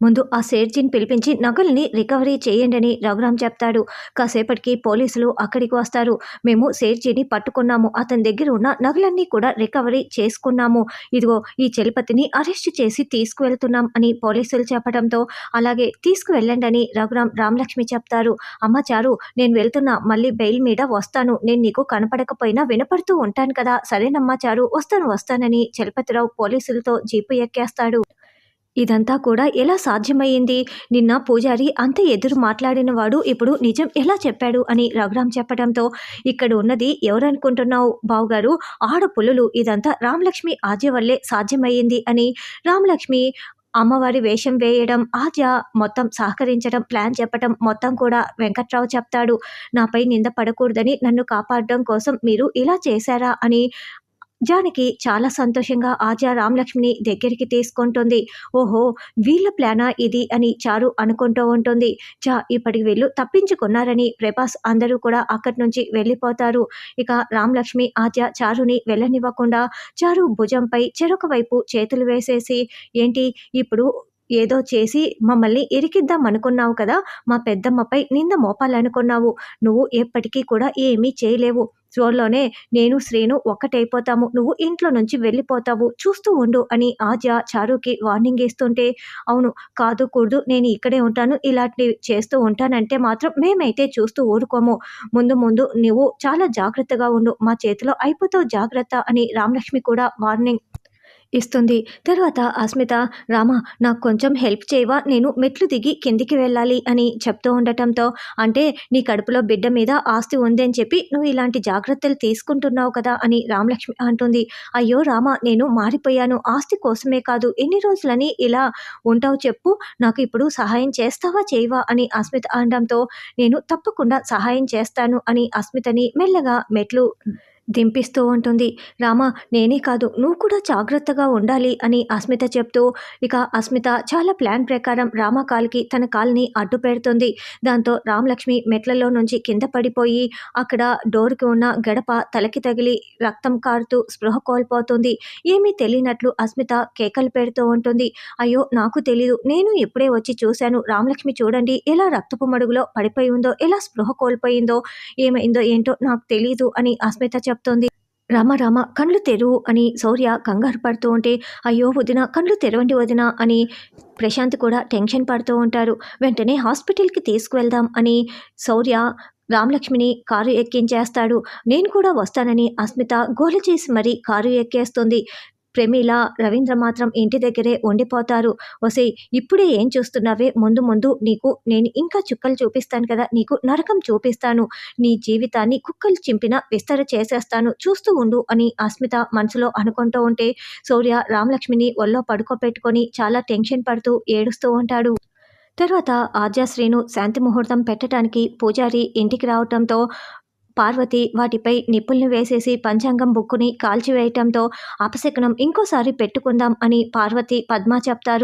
ముందు ఆ సేర్జీని పిలిపించి నగల్ని రికవరీ చేయండి అని రఘురామ్ చెప్తాడు. కాసేపటికి పోలీసులు అక్కడికి వస్తారు. మేము సేర్జీని పట్టుకున్నాము. అతని దగ్గర ఉన్న నగలన్నీ కూడా రికవరీ చేసుకున్నాము. ఇదిగో ఈ చలపతిని అరెస్ట్ చేసి తీసుకువెళ్తున్నాం అని పోలీసులు చెప్పడంతో అలాగే తీసుకువెళ్ళండి అని రఘురామ్ రామలక్ష్మి చెప్తారు. అమ్మ చారు నేను వెళ్తున్నా. మళ్ళీ బెయిల్ మీద వస్తాను. నేను నీకు కనపడకపోయినా వినపడుతూ ఉంటాను కదా. సరేనమ్మా చారు వస్తాను వస్తానని చలపతిరావు పోలీసులతో జీపు ఎక్కేస్తాడు. ఇదంతా కూడా ఎలా సాధ్యమయ్యింది? నిన్న పూజారి అంత ఎదురు మాట్లాడిన వాడు ఇప్పుడు నిజం ఎలా చెప్పాడు అని రఘురామ్ చెప్పడంతో ఇక్కడ ఉన్నది ఎవరనుకుంటున్నావు బావుగారు? ఆడపుల్లులు ఇదంతా రామలక్ష్మి ఆద్య వల్లే సాధ్యమయ్యింది అని. రామలక్ష్మి అమ్మవారి వేషం వేయడం ఆద్య మొత్తం సహకరించడం ప్లాన్ చెప్పడం మొత్తం కూడా వెంకట్రావు చెప్తాడు. నాపై నింద పడకూడదని నన్ను కాపాడడం కోసం మీరు ఇలా చేశారా అని జానకి చాలా సంతోషంగా ఆద్య రామలక్ష్మిని దగ్గరికి తీసుకుంటుంది. ఓహో వీళ్ళ ప్లానా ఇది అని చారు అనుకుంటూ ఉంటుంది. చా ఇప్పటికి వీళ్ళు తప్పించుకున్నారని ప్రభాస్ అందరూ కూడా అక్కడి నుంచి వెళ్ళిపోతారు. ఇక రామలక్ష్మి ఆద్య చారుని వెళ్ళనివ్వకుండా చారు భుజంపై చెరొక వైపు చేతులు వేసేసి ఏంటి ఇప్పుడు ఏదో చేసి మమ్మల్ని ఇరికిద్దాం అనుకున్నావు కదా మా పెద్దమ్మపై నింద మోపాలనుకున్నావు. నువ్వు ఎప్పటికీ కూడా ఏమీ చేయలేవు. త్వరలోనే నేను శ్రీను ఒక్కటైపోతాము. నువ్వు ఇంట్లో నుంచి వెళ్ళిపోతావు. చూస్తూ ఉండు అని ఆజ చారుకి వార్నింగ్ ఇస్తుంటే అవును కాదు కూడదు నేను ఇక్కడే ఉంటాను. ఇలాంటివి చేస్తూ ఉంటానంటే మాత్రం మేమైతే చూస్తూ ఊరుకోము. ముందు ముందు నువ్వు చాలా జాగ్రత్తగా ఉండు. మా చేతిలో అయిపోతావు జాగ్రత్త అని రామలక్ష్మి కూడా వార్నింగ్ ఇస్తుంది. తర్వాత అస్మిత రామ నాకు కొంచెం హెల్ప్ చేయవా? నేను మెట్లు దిగి కిందికి వెళ్ళాలి అని చెప్తూ ఉండటంతో అంటే నీ కడుపులో బిడ్డ మీద ఆస్తి ఉందని చెప్పి నువ్వు ఇలాంటి జాగ్రత్తలు తీసుకుంటున్నావు కదా అని రామలక్ష్మి అంటుంది. అయ్యో రామ నేను మారిపోయాను. ఆస్తి కోసమే కాదు. ఎన్ని రోజులని ఇలా ఉంటావు చెప్పు. నాకు ఇప్పుడు సహాయం చేస్తావా చేయవా? అని అస్మిత అనడంతో నేను తప్పకుండా సహాయం చేస్తాను అని అస్మితని మెల్లగా మెట్లు దింపిస్తూ ఉంటుంది. రామ నేనే కాదు నువ్వు కూడా జాగ్రత్తగా ఉండాలి అని అస్మిత చెప్తూ ఇక అస్మిత చాలా ప్లాన్ ప్రకారం రామ కాల్కి తన కాల్ని అడ్డు పెడుతుంది. దాంతో రామలక్ష్మి మెట్లలో నుంచి కింద పడిపోయి అక్కడ డోర్కి ఉన్న గడప తలకి తగిలి రక్తం కారుతూ స్పృహ కోల్పోతుంది. ఏమీ తెలియనట్లు అస్మిత కేకలు పెడుతూ ఉంటుంది. అయ్యో నాకు తెలీదు నేను ఇప్పుడే వచ్చి చూశాను. రామలక్ష్మి చూడండి ఎలా రక్తపు మడుగులో పడిపోయి ఉందో ఎలా స్పృహ కోల్పోయిందో ఏమైందో ఏంటో నాకు తెలీదు అని అస్మిత చెప్ చెప్తోంది రామ రామ కళ్ళు తెరువు అని శౌర్య కంగారు పడుతూ ఉంటే అయ్యో వదిన కళ్ళు తెరవండి వదిన అని ప్రశాంత్ కూడా టెన్షన్ పడుతూ ఉంటారు. వెంటనే హాస్పిటల్కి తీసుకువెళ్దాం అని శౌర్య రామలక్ష్మిని కారు ఎక్కించేస్తాడు. నేను కూడా వస్తానని అస్మిత గోల చేసి మరీ కారు ఎక్కేస్తుంది. ప్రమీల రవీంద్ర మాత్రం ఇంటి దగ్గరే ఉండిపోతారు. వసే ఇప్పుడే ఏం చూస్తున్నావే? ముందు ముందు నీకు నేను ఇంకా చుక్కలు చూపిస్తాను కదా నీకు నరకం చూపిస్తాను. నీ జీవితాన్ని కుక్కలు చింపిన విస్తర చేసేస్తాను. చూస్తూ ఉండు అని అస్మిత మనసులో అనుకుంటూ ఉంటే సూర్య రామలక్ష్మిని ఒళ్ళో పడుకోబెట్టుకొని చాలా టెన్షన్ పడుతూ ఏడుస్తూ ఉంటాడు. తర్వాత ఆర్జాశ్రీను శాంతి ముహూర్తం పెట్టడానికి పూజారి ఇంటికి రావటంతో పార్వతి వాటిపై నిప్పుల్ని వేసేసి పంచాంగం బుక్కుని కాల్చివేయటంతో అపశకునం ఇంకోసారి పెట్టుకుందాం అని పార్వతి పద్మ చెప్తారు.